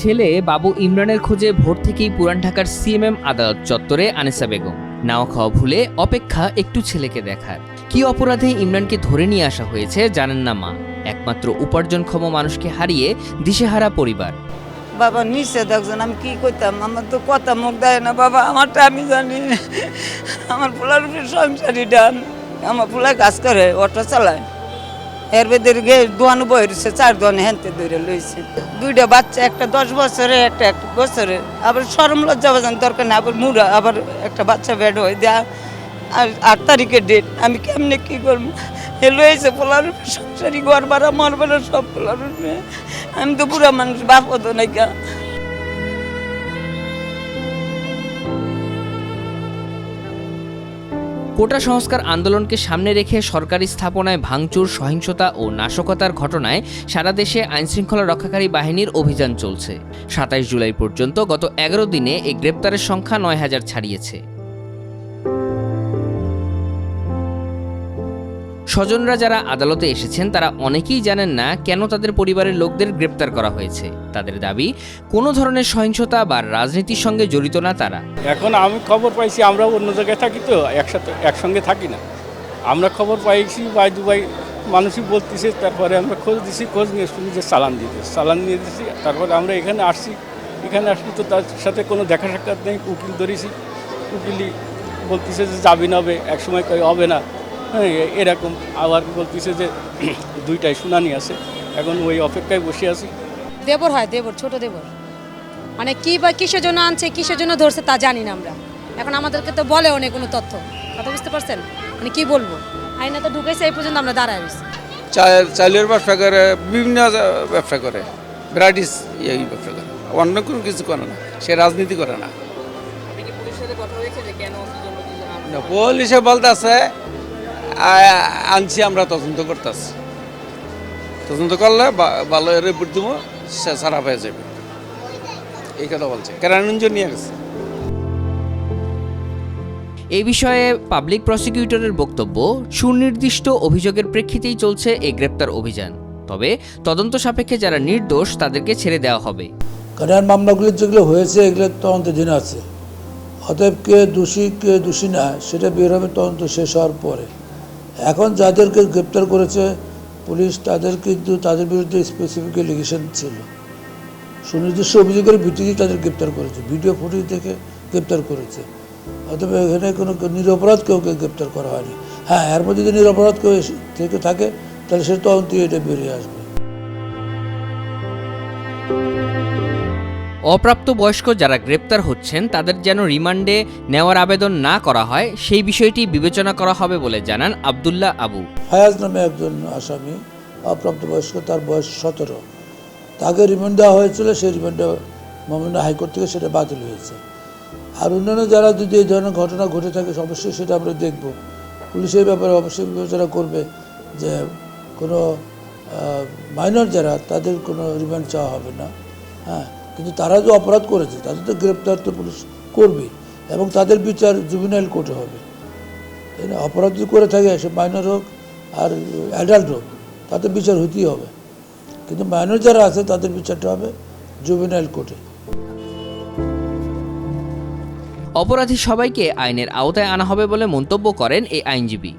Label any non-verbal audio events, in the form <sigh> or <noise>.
ছেলে বাবু ইমরানের খোঁজে ভোর থেকেই পুরান ঢাকার সিএমএম আদালত চত্বরে আনিসা বেগম। নাও খাওয়া ভুলে অপেক্ষা একটু ছেলেকে দেখার। কি অপরাধে ইমরানকে ধরে নিয়ে আসা হয়েছে জানেন না মা। একমাত্র উপার্জনক্ষম মানুষকে হারিয়ে দিশেহারা পরিবার। বাবা নিচে দেখছেন আমি কি করতাম? আমার তো কথা মুখ দেয় না বাবা, আমারটা আমি জানি আমার পোলার উপরে সংসারী ডান। আমার পোলা কাজ করে, অটো চালায়। এর ভেতরে গে দোয়ানো বই রয়েছে, চার দোয়ানে হেনতে ধরে লইছে। দুইটা বাচ্চা, একটা দশ বছরে, একটা এক বছরে। আবার সরম লজ্জা বাজান দরকার না আবার মুড়া, আবার একটা বাচ্চা বেড হয়ে, দেয়া আর আট তারিখের ডেট আমি কেমনে কি করব? এ লইছে পোলার সংসারী ঘর ভাড়া মর সব পোলার আমি তো পুরা মানুষ, বাপ হতো নাই কোটা সংস্কার আন্দোলনকে সামনে রেখে সরকারি স্থাপনায় ভাঙচুর, সহিংসতা ও নাশকতার ঘটনায় সারা দেশে আইনশৃঙ্খলা রক্ষাকারী বাহিনীর অভিযান চলছে। সাতাইশ জুলাই পর্যন্ত গত এগারো দিনে এই গ্রেপ্তারের সংখ্যা নয় হাজার ছাড়িয়েছে। স্বজনরা যারা আদালতে এসেছেন, তারা অনেকেই জানেন না কেন তাদের পরিবারের লোকদের গ্রেপ্তার করা হয়েছে। তাদের দাবি, কোনো ধরনের সহিংসতা বা রাজনীতির সঙ্গে জড়িত না তারা। এখন আমি খবর পাইছি, আমরা অন্য জায়গায় থাকি তো, একসাথে, একসঙ্গে থাকি না। আমরা খবর পাইছি বাই দুবাই মানুষই বলতেছে, তারপরে আমরা খোঁজ দিছি, খোঁজ নিয়ে শুনি যে চালান দিতে চালান নিয়ে দিছি, তারপরে আমরা এখানে আসছি এখানে আসছি তো তার সাথে কোনো দেখা সাক্ষাৎ নেই, উকিল ধরেছি। উকিলই বলতেছে যে যাবি না হবে একসময় কই হবে না। এরকম আবার বলতেছে যে <clears throat> দুইটাই শুনানি আছে। এখন ওই অপেক্ষায় বসে আছি। দেবর হয় দেবর ছোট দেবর। মানে কি বা কিসের জন্য আনছে কিসের জন্য ধরছে তা জানি না আমরা। এখন আমাদেরকে তো বলে অনেক কোনো তথ্য। কথা বুঝতে পারছেন? মানে কি বলব? আইনা তো ঢুকেছে এই পর্যন্ত আমরা দাঁড়ায় রয়েছি। চা- চালের ব্যবসা করে বিভিন্ন ব্যবসা করে। ভ্যারাইটিস এই ব্যবসা করে। অন্য কোনো কিছু করে না। সে রাজনীতি করে না। না, পুলিশে বলতেছে আনছি আমরা তদন্ত করতেছি। তদন্ত করলে বা- ভালো রিপোর্ট দেবো সে সারা হয়ে যাবে। এই কথা বলছে। কেরানঞ্জ নিয়ে গেছে। এই বিষয়ে পাবলিক প্রসিকিউটরের বক্তব্য সুনির্দিষ্ট অভিযোগের প্রেক্ষিতেই চলছে এই গ্রেপ্তার অভিযান। তবে তদন্ত সাপেক্ষে যারা নির্দোষ তাদেরকে ছেড়ে দেওয়া হবে। কারণ মামলাগুলি যেগুলো হয়েছে এগুলো তদন্তাধীন আছে। অতএব কে দোষী কে দোষী না সেটা বের হবে তদন্ত শেষ হওয়ার পরে। এখন যাদেরকে গ্রেপ্তার করেছে পুলিশ, তাদের কিন্তু তাদের বিরুদ্ধে স্পেসিফিক এলিগেশন ছিল। সুনির্দিষ্ট অভিযোগের ভিত্তিতেই তাদের গ্রেপ্তার করেছে। ভিডিও ফুটেজ দেখে গ্রেপ্তার করেছে। অতএব এখানে কোনো নিরপরাধ কাউকে গ্রেপ্তার করা হয়নি। হ্যাঁ এর মধ্যে যদি নিরপরাধ কেউ থেকে থাকে, তাহলে সে তদন্তই এটা বেরিয়ে আসবে। অপ্রাপ্ত বয়স্ক যারা গ্রেপ্তার হচ্ছেন, তাদের যেন রিমান্ডে নেওয়ার আবেদন না করা হয়, সেই বিষয়টি বিবেচনা করা হবে বলে জানান আবদুল্লাহ আবু। ফায়াজ নামে একজন আসামি, অপ্রাপ্তবয়স্ক, তার বয়স সতেরো। তাকে রিমান্ড দেওয়া হয়েছিল, সেই রিমান্ডে মামলা হাইকোর্ট থেকে সেটা বাতিল হয়েছে। আর অন্যান্য যারা যদি এই ধরনের ঘটনা ঘটে থাকে, অবশ্যই সেটা আমরা দেখব। পুলিশের ব্যাপারে অবশ্যই বিবেচনা করবে যে কোনো মাইনর যারা, তাদের কোনো রিমান্ড চাওয়া হবে না। হ্যাঁ কিন্তু তারা যে অপরাধ করেছে, তাদের তো গ্রেপ্তার তো পুলিশ করবে এবং তাদের বিচার জুবিনাইল কোর্টে হবে। তাই অপরাধ যদি করে থাকে, সে মাইনর হোক আর অ্যাডাল্ট হোক তাতে বিচার হতেই হবে। কিন্তু মাইনর যারা আছে, তাদের বিচারটা হবে জুবিনাইল কোর্টে অপরাধী সবাইকে আইনের আওতায় আনা হবে বলে মন্তব্য করেন এই আইনজীবী।